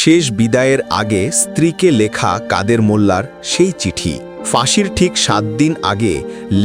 শেষ বিদায়ের আগে স্ত্রীকে লেখা কাদের মোল্লার সেই চিঠি। ফাঁসির ঠিক সাত দিন আগে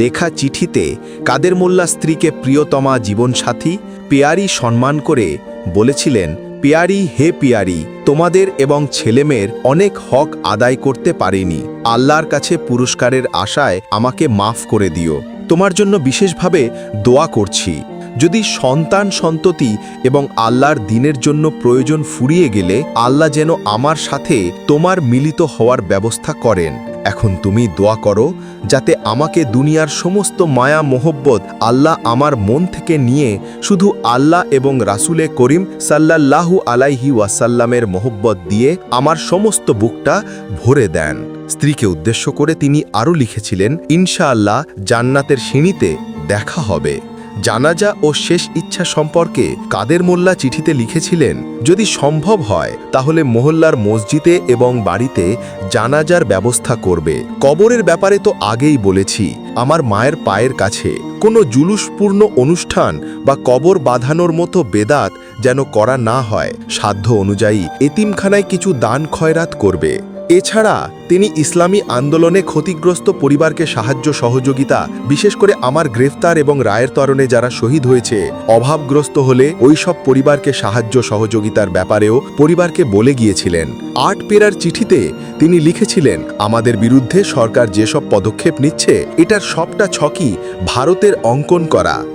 লেখা চিঠিতে কাদের মোল্লা স্ত্রীকে প্রিয়তমা জীবনসাথী, পেয়ারি সম্মান করে বলেছিলেন, পিয়ারি, হে পিয়ারি, তোমাদের এবং ছেলেমেয়ের অনেক হক আদায় করতে পারিনি। আল্লাহর কাছে পুরস্কারের আশায় আমাকে মাফ করে দিও। তোমার জন্য বিশেষভাবে দোয়া করছি। যদি সন্তান সন্ততি এবং আল্লাহর দিনের জন্য প্রয়োজন ফুরিয়ে গেলে আল্লাহ যেন আমার সাথে তোমার মিলিত হওয়ার ব্যবস্থা করেন। এখন তুমি দোয়া করো যাতে আমাকে দুনিয়ার সমস্ত মায়া মোহব্বত আল্লাহ আমার মন থেকে নিয়ে শুধু আল্লাহ এবং রাসুলে করিম সাল্লাল্লাহু আলাইহি ওয়াসাল্লামের মোহব্বত দিয়ে আমার সমস্ত বুকটা ভরে দেন। স্ত্রীকে উদ্দেশ্য করে তিনি আরও লিখেছিলেন, ইনশাআল্লাহ জান্নাতের সিঁড়িতে দেখা হবে। জানাজা ও শেষ ইচ্ছা সম্পর্কে কাদের মোল্লা চিঠিতে লিখেছিলেন, যদি সম্ভব হয়, তাহলে মহল্লার মসজিদে এবং বাড়িতে জানাজার ব্যবস্থা করবে। কবরের ব্যাপারে তো আগেই বলেছি, আমার মায়ের পায়ের কাছে কোনো জুলুসপূর্ণ অনুষ্ঠান বা কবর বাঁধানোর মতো বেদাত যেন করা না হয়, সাধ্য অনুযায়ী এতিমখানায় কিছু দান খয়রাত করবে। এছাড়া তিনি ইসলামী আন্দোলনে ক্ষতিগ্রস্ত পরিবারকে সাহায্য সহযোগিতা, বিশেষ করে আমার গ্রেফতার এবং রায়ের তরণে যারা শহীদ হয়েছে, অভাবগ্রস্ত হলে ওই সব পরিবারকে সাহায্য সহযোগিতার ব্যাপারেও পরিবারকে বলে গিয়েছিলেন। আট পেরার চিঠিতে তিনি লিখেছিলেন, আমাদের বিরুদ্ধে সরকার যেসব পদক্ষেপ নিচ্ছে, এটার সবটা ছকই ভারতের অঙ্কন করা।